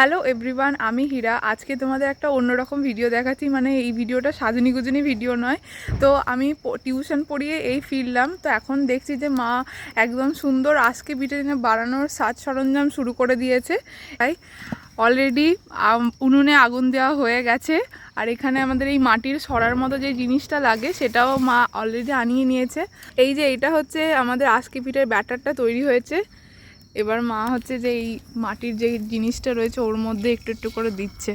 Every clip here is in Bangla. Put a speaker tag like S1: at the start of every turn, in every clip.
S1: হ্যালো এভরিওয়ান আমি হীরা। আজকে তোমাদের একটা অন্যরকম ভিডিও দেখাচ্ছি। মানে এই ভিডিওটা সাজনি গুজনি ভিডিও নয়। তো আমি টিউশন পড়িয়ে এই ফিরলাম। তো এখন দেখছি যে মা একদম সুন্দর আজকে পিঠে দিনে বানানোর সাজ সরঞ্জাম শুরু করে দিয়েছে। তাই অলরেডি উনুনে আগুন দেওয়া হয়ে গেছে। আর এখানে আমাদের এই মাটির সরার মতো যে জিনিসটা লাগে, সেটাও মা অলরেডি আনিয়ে নিয়েছে। এই যে এটা হচ্ছে আমাদের আজকে পিঠের ব্যাটারটা তৈরি হয়েছে। এবার মা হচ্ছে যে এই মাটির যে জিনিসটা রয়েছে ওর মধ্যে একটু একটু করে দিচ্ছে।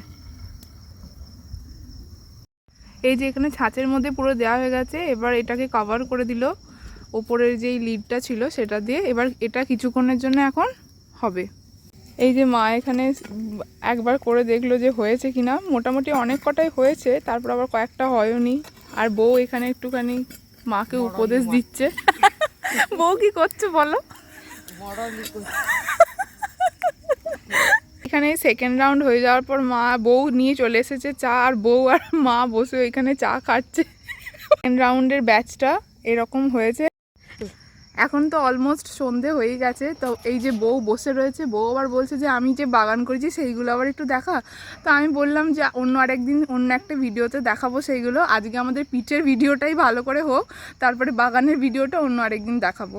S1: এই যে এখানে ছাঁচের মধ্যে পুরো দেওয়া হয়ে গেছে এবার এটাকে কভার করে দিল। ওপরের যেই লিডটা ছিল সেটা দিয়ে এবার এটা কিছুক্ষণের জন্য এখন হবে। এই যে মা এখানে একবার করে দেখল যে হয়েছে কিনা মোটামুটি অনেক কটাই হয়েছে তারপর আবার কয়েকটা হয়নি আর বউ এখানে একটুখানি মাকে উপদেশ দিচ্ছে। বউ কি করছে বলো? এখানে সেকেন্ড রাউন্ড হয়ে যাওয়ার পর মা বউ নিয়ে চলে এসেছে চা আর বউ আর মা বসে ওইখানে চা খাচ্ছে। সেকেন্ড রাউন্ডের ব্যাচটা এরকম হয়েছে। এখন তো অলমোস্ট সন্ধে হয়ে গেছে, তো এই যে বউ বসে রয়েছে, বউ আবার বলছে যে, আমি যে বাগান করেছি সেইগুলো আবার একটু দেখা। তো আমি বললাম যে, অন্য আরেকদিন অন্য একটা ভিডিওতে দেখাবো সেইগুলো। আজকে আমাদের পিঠের ভিডিওটাই ভালো করে হোক, তারপরে বাগানের ভিডিওটা অন্য আরেকদিন দেখাবো।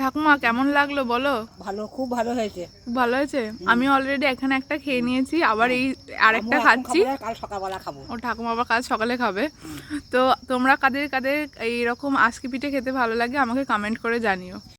S1: ঠাকুমা কেমন লাগল বলো?
S2: ভালো খুব ভালো হয়েছে।
S1: খুব ভালো হয়েছে? আমি অলরেডি এখানে একটা খেয়ে নিয়েছি আবার এই আরেকটা খাচ্ছি।
S2: কাল সকালবেলা খাব।
S1: ও ঠাকুমা আবার কাজ সকালে খাবে। তো তোমরা কাদের কাদের এইরকম আজকে পিঠে খেতে ভালো লাগে আমাকে কমেন্ট করে জানিও।